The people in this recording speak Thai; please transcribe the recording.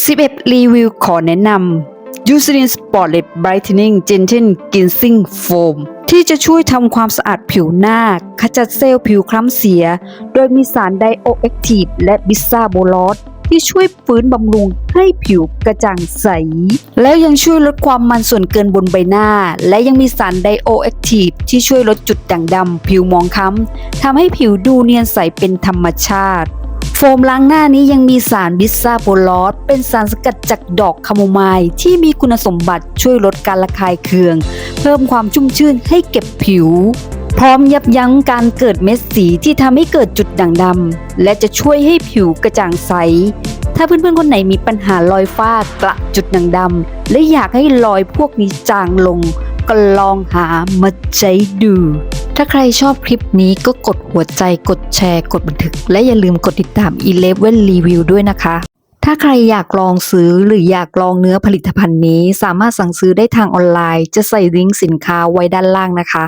11 รีวิวขอแนะนำ Eucerin Spotlight Brightening Gentle Cleansing Foam ที่จะช่วยทำความสะอาดผิวหน้า ขจัดเซลล์ผิวคล้ำเสีย โดยมีสารไดโอแอคทีฟและบิซาโบลอสที่ช่วยฟื้นบำรุงให้ผิวกระจ่างใส แล้วยังช่วยลดความมันส่วนเกินบนใบหน้า และยังมีสารไดโอแอคทีฟที่ช่วยลดจุดด่างดำผิวมองคล้ำทำให้ผิวดูเนียนใสเป็นธรรมชาติ มล้างหน้านี้ยังมีสารบิสซาโบลอสเป็นสารสกัดจากดอกคาโมไมล์ที่มีคุณสมบัติช่วยลดการระคายเคือง เพิ่มความชุ่มชื่นให้เก็บผิว พร้อมยับยั้งการเกิดเม็ดสีที่ทำให้เกิดจุดด่างดำและจะช่วยให้ผิวกระจ่างใส ถ้าเพื่อนๆคนไหนมีปัญหารอยฝ้ากระจุดด่างดำและอยากให้รอยพวกนี้จางลง ก็ลองหามาใช้ดู ถ้าใครชอบคลิปนี้ก็กดหัวใจกดแชร์กดบันทึก และอย่าลืมกดติดตาม Eleven Review ด้วยนะคะ ถ้าใครอยากลองซื้อหรืออยากลองเนื้อผลิตภัณฑ์นี้ สามารถสั่งซื้อได้ทางออนไลน์ จะใส่ลิงก์สินค้าไว้ด้านล่างนะคะ